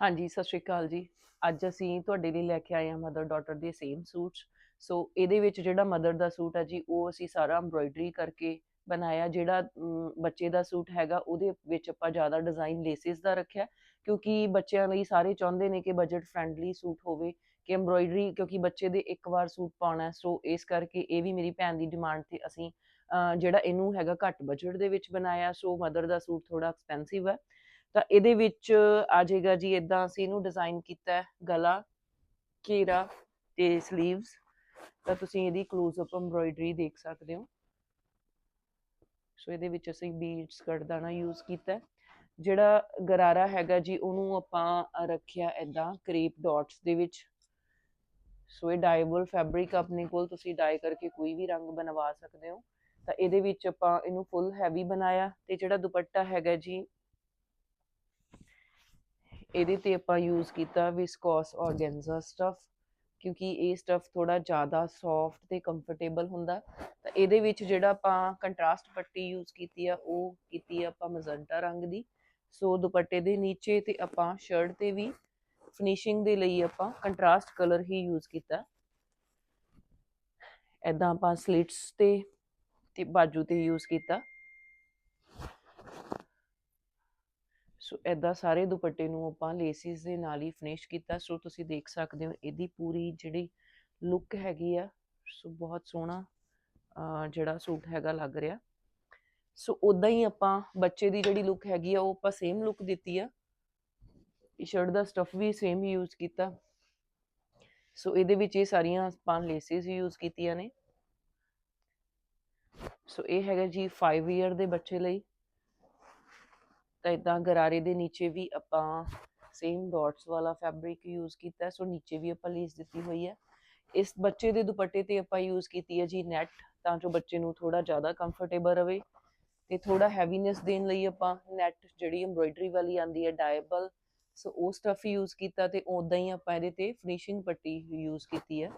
ਹਾਂਜੀ, ਸਤਿ ਸ਼੍ਰੀ ਅਕਾਲ ਜੀ। ਅੱਜ ਅਸੀਂ ਤੁਹਾਡੇ ਲਈ ਲੈ ਕੇ ਆਏ ਹਾਂ ਮਦਰ ਡਾਟਰ ਦੇ ਸੇਮ ਸੂਟਸ ਸੋ ਇਹਦੇ ਵਿੱਚ ਜਿਹੜਾ ਮਦਰ ਦਾ ਸੂਟ ਹੈ ਜੀ, ਉਹ ਅਸੀਂ ਸਾਰਾ ਐਮਬ੍ਰੋਇਡਰੀ ਕਰਕੇ ਬਣਾਇਆ, ਜਿਹੜਾ ਬੱਚੇ ਦਾ ਸੂਟ ਹੈਗਾ, ਉਹਦੇ ਵਿੱਚ ਆਪਾਂ ਜ਼ਿਆਦਾ ਡਿਜ਼ਾਈਨ ਲੇਸਿਸ ਦਾ ਰੱਖਿਆ, ਕਿਉਂਕਿ ਬੱਚਿਆਂ ਲਈ ਸਾਰੇ ਚਾਹੁੰਦੇ ਨੇ ਕਿ ਬਜਟ ਫ੍ਰੈਂਡਲੀ ਸੂਟ ਹੋਵੇ, ਕਿ ਐਮਬ੍ਰੋਇਡਰੀ ਕਿਉਂਕਿ ਬੱਚੇ ਦੇ ਇੱਕ ਵਾਰ ਸੂਟ ਪਾਉਣਾ ਸੋ ਇਸ ਕਰਕੇ ਇਹ ਵੀ ਮੇਰੀ ਭੈਣ ਦੀ ਡਿਮਾਂਡ ਤੇ ਅਸੀਂ ਜਿਹੜਾ ਇਹਨੂੰ ਹੈਗਾ ਘੱਟ ਬਜਟ ਦੇ ਵਿੱਚ ਬਣਾਇਆ ਸੋ ਮਦਰ ਦਾ ਸੂਟ ਥੋੜਾ ਐਕਸਪੈਂਸਿਵ ਹੈ। ਤਾਂ ਇਹਦੇ ਵਿੱਚ ਆ ਜਾਏਗਾ ਜੀ ਇੱਦਾਂ ਅਸੀਂ ਇਹਨੂੰ ਡਿਜ਼ਾਈਨ ਕੀਤਾ ਗਲਾ, ਘੇਰਾ ਤੇ 슬ੀਵਸ ਤਾਂ ਤੁਸੀਂ ਇਹਦੀ ক্লোਜ਼ ਅਪ ਐਮਬ੍ਰੋਇਡਰੀ ਦੇਖ ਸਕਦੇ ਹੋ। ਸੋ ਇਹਦੇ ਵਿੱਚ ਅਸੀਂ ਬੀਡਸ ਕੜਦਾਣਾ ਯੂਜ਼ ਕੀਤਾ। ਜਿਹੜਾ ਗਰਾਰਾ ਹੈਗਾ ਜੀ, ਉਹਨੂੰ ਆਪਾਂ ਰੱਖਿਆ ਇਦਾਂ ਕਰੀਪ ਡਾਟਸ ਦੇ ਵਿੱਚ। ਸੋ ਇਹ ਡਾਈਬਲ ਫੈਬਰਿਕ ਆਪਣੇ ਕੋਲ, ਤੁਸੀਂ ਡਾਈ ਕਰਕੇ ਕੋਈ ਵੀ ਰੰਗ ਬਣਵਾ ਸਕਦੇ ਹੋ। ਤਾਂ ਇਹਦੇ ਵਿੱਚ ਆਪਾਂ ਇਹਨੂੰ ਫੁੱਲ ਹੈਵੀ ਬਣਾਇਆ ਤੇ ਜਿਹੜਾ ਦੁਪੱਟਾ ਹੈਗਾ ਜੀ, ਇਹਦੇ ਤੇ ਆਪਾਂ ਯੂਜ਼ ਕੀਤਾ ਵਿਸਕੋਸ ਔਰਗੈਂਜ਼ਾ ਸਟਫ ਕਿਉਂਕਿ ਇਹ ਸਟਫ ਥੋੜਾ ਜ਼ਿਆਦਾ ਸੌਫਟ ਤੇ ਕੰਫਰਟੇਬਲ ਹੁੰਦਾ। ਤਾਂ ਇਹਦੇ ਵਿੱਚ ਜਿਹੜਾ ਆਪਾਂ ਕੰਟਰਾਸਟ ਪੱਟੀ ਯੂਜ਼ ਕੀਤੀ ਆ, ਉਹ ਕੀਤੀ ਆ ਆਪਾਂ ਮਜ਼ੰਟਾ ਰੰਗ ਦੀ। ਸੋ ਦੁਪੱਟੇ ਦੇ ਨੀਚੇ ਤੇ ਆਪਾਂ ਸ਼ਰਟ ਤੇ ਵੀ ਫਿਨਿਸ਼ਿੰਗ ਦੇ ਲਈ ਆਪਾਂ ਕੰਟਰਾਸਟ ਕਲਰ ਹੀ ਯੂਜ਼ ਕੀਤਾ। ਐਦਾਂ ਆਪਾਂ ਸਲਿਟਸ ਤੇ ਤੇ ਬਾਜੂ ਤੇ ਯੂਜ਼ ਕੀਤਾ। ਸੋ ਐਦਾਂ ਸਾਰੇ ਦੁਪੱਟੇ ਨੂੰ ਆਪਾਂ ਲੇਸਿਸ ਦੇ ਨਾਲ ਹੀ ਫਿਨਿਸ਼ ਕੀਤਾ। ਸੋ ਤੁਸੀਂ ਦੇਖ ਸਕਦੇ ਹੋ ਇਹਦੀ ਪੂਰੀ ਜਿਹੜੀ ਲੁੱਕ ਹੈਗੀ ਆ, ਸੋ ਬਹੁਤ ਸੋਹਣਾ ਜਿਹੜਾ ਸੂਟ ਹੈਗਾ ਲੱਗ ਰਿਹਾ। ਸੋ ਉਦਾਂ ਹੀ ਆਪਾਂ ਬੱਚੇ ਦੀ ਜਿਹੜੀ ਲੁੱਕ ਹੈਗੀ ਆ, ਉਹ ਆਪਾਂ ਸੇਮ ਲੁੱਕ ਦਿੱਤੀ ਆ। ਟੀ-ਸ਼ਰਟ ਦਾ ਸਟਫ ਵੀ ਸੇਮ ਹੀ ਯੂਜ਼ ਕੀਤਾ। ਸੋ ਇਹਦੇ ਵਿੱਚ ਇਹ ਸਾਰੀਆਂ ਆਪਾਂ ਲੇਸਿਸ ਯੂਜ਼ ਕੀਤੀਆਂ ਨੇ। ਸੋ ਇਹ ਹੈਗਾ ਜੀ 5 ਇਅਰ ਦੇ ਬੱਚੇ ਲਈ। ਤਾਂ ਇਦਾਂ ਗਰਾਰੇ ਦੇ ਨੀਚੇ ਵੀ ਆਪਾਂ ਸੇਮ ਡਾਟਸ ਵਾਲਾ ਫੈਬਰਿਕ ਯੂਜ਼ ਕੀਤਾ, ਸੋ ਨੀਚੇ ਵੀ ਆਪਾਂ ਲੇਸ ਦਿੱਤੀ ਹੋਈ ਹੈ। ਇਸ ਬੱਚੇ ਦੇ ਦੁਪੱਟੇ ਤੇ ਆਪਾਂ ਯੂਜ਼ ਕੀਤੀ ਹੈ ਜੀ ਨੈਟ ਤਾਂ ਜੋ ਬੱਚੇ ਨੂੰ ਥੋੜਾ ਜ਼ਿਆਦਾ ਕੰਫਰਟੇਬਲ ਰਵੇ ਤੇ ਥੋੜਾ ਹੈਵੀਨੈਸ ਦੇਣ ਲਈ ਆਪਾਂ ਨੈਟ ਜਿਹੜੀ ਐਮਬ੍ਰੋਇਡਰੀ ਵਾਲੀ ਆਂਦੀ ਹੈ ਡਾਇਬਲ ਸੋ ਉਹ ਸਟਫ ਯੂਜ਼ ਕੀਤਾ ਤੇ ਉਦਾਂ ਹੀ ਆਪਾਂ ਇਹਦੇ ਤੇ ਫਿਨਿਸ਼ਿੰਗ ਪੱਟੀ ਯੂਜ਼ ਕੀਤੀ ਹੈ।